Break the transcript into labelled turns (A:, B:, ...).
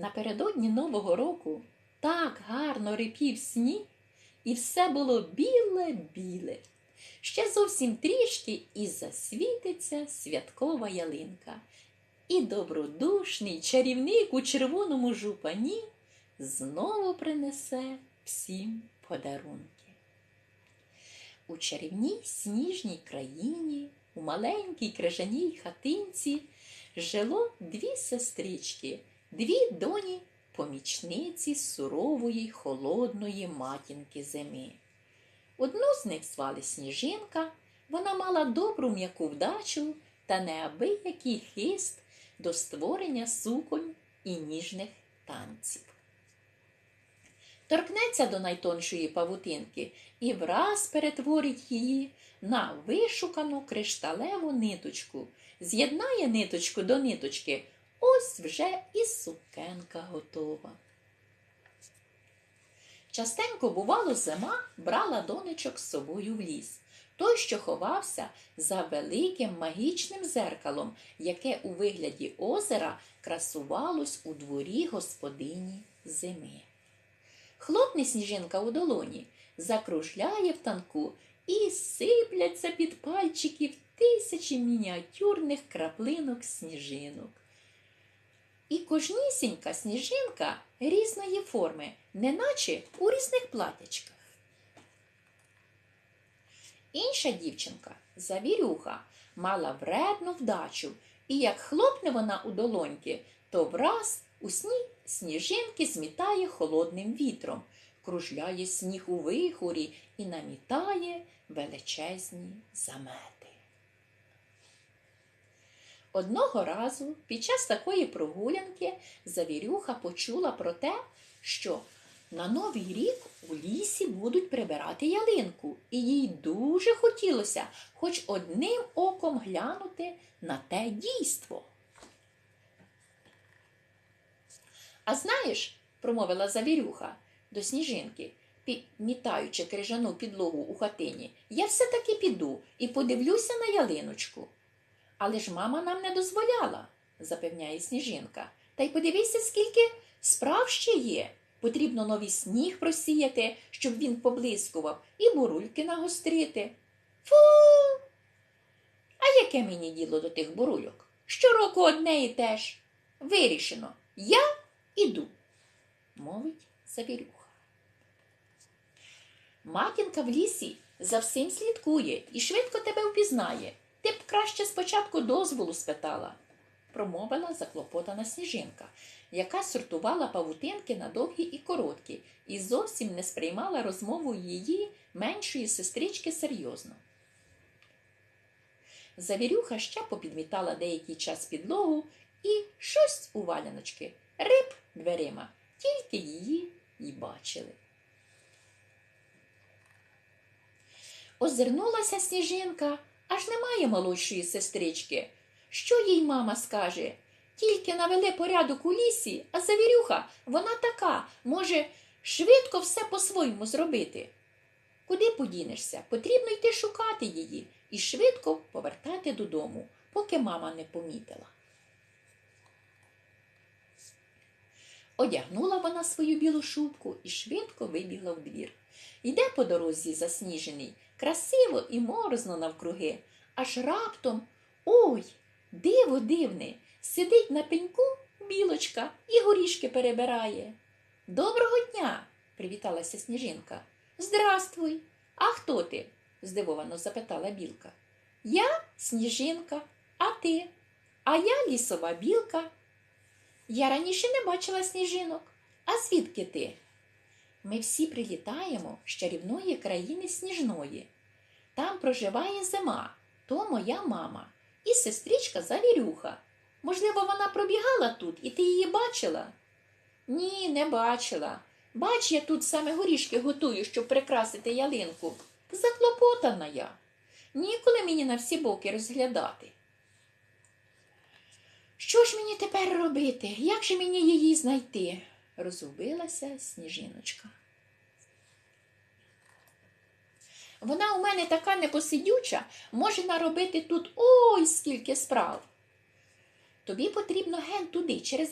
A: Напередодні Нового року так гарно рипів сніг, і все було біле-біле. Ще зовсім трішки і засвітиться святкова ялинка. І добродушний чарівник у червоному жупані знову принесе всім подарунки. У чарівній сніжній країні, у маленькій крижаній хатинці жило дві сестрички, дві доні помічниці сурової холодної матінки зими. Одну з них звали Сніжинка, вона мала добру м'яку вдачу та неабиякий хист до створення суконь і ніжних танців. Торкнеться до найтоншої павутинки і враз перетворить її на вишукану кришталеву ниточку, з'єднає ниточку до ниточки, ось вже і сукенка готова. Частенько, бувало, зима брала донечок з собою в ліс, той, що ховався за великим магічним зеркалом, яке у вигляді озера красувалось у дворі господині зими. Хлопне сніжинка у долоні, закружляє в танку і сипляться під пальчиків тисячі мініатюрних краплинок сніжинок. І кожнісінька сніжинка різної форми, неначе у різних платячках. Інша дівчинка, завірюха, мала вредну вдачу, і як хлопне вона у долоньки, то враз у сні сніжинки змітає холодним вітром, кружляє сніг у вихорі і намітає величезні замети. Одного разу під час такої прогулянки завірюха почула про те, що на Новий рік у лісі будуть прибирати ялинку, і їй дуже хотілося хоч одним оком глянути на те дійство. А знаєш, промовила завірюха до сніжинки, підмітаючи крижану підлогу у хатині, я все-таки піду і подивлюся на ялиночку. Але ж мама нам не дозволяла, запевняє сніжинка. Та й подивися, скільки справ ще є. Потрібно новий сніг просіяти, щоб він поблискував, і бурульки нагострити. Фу. А яке мені діло до тих бурульок? Щороку одне і те ж. Вирішено. Я іду, мовить завірюха. Матінка в лісі за всім слідкує і швидко тебе впізнає. Ти б краще спочатку дозволу спитала, промовила заклопотана сніжинка, яка сортувала павутинки на довгі і короткі, і зовсім не сприймала розмову її меншої сестрички серйозно. Завірюха ще попідмітала деякий час підлогу і щось у валяночки, риб дверима, тільки її й бачили. Озирнулася сніжинка, аж немає молодшої сестрички. Що їй мама скаже? Тільки навели порядок у лісі, а завірюха, вона така, може швидко все по-своєму зробити. Куди подінешся? Потрібно йти шукати її і швидко повертати додому, поки мама не помітила. Одягнула вона свою білу шубку і швидко вибігла в двір. Йде по дорозі засніжений, красиво і морозно навкруги, аж раптом ой, диво дивне, сидить на пеньку білочка і горішки перебирає. Доброго дня! привіталася сніжинка. Здрастуй! А хто ти? здивовано запитала білка. Я сніжинка, а ти? А я лісова білка. Я раніше не бачила сніжинок. А звідки ти? Ми всі прилітаємо з чарівної країни сніжної. Там проживає зима, то моя мама і сестричка Завірюха. Можливо, вона пробігала тут, і ти її бачила? Ні, не бачила. Бач, я тут саме горішки готую, щоб прикрасити ялинку. Заклопотана я. Ніколи мені на всі боки розглядати. Що ж мені тепер робити? Як же мені її знайти? Розгубилася сніжиночка. Вона у мене така непосидюча, може наробити тут ой скільки справ. Тобі потрібно ген туди, через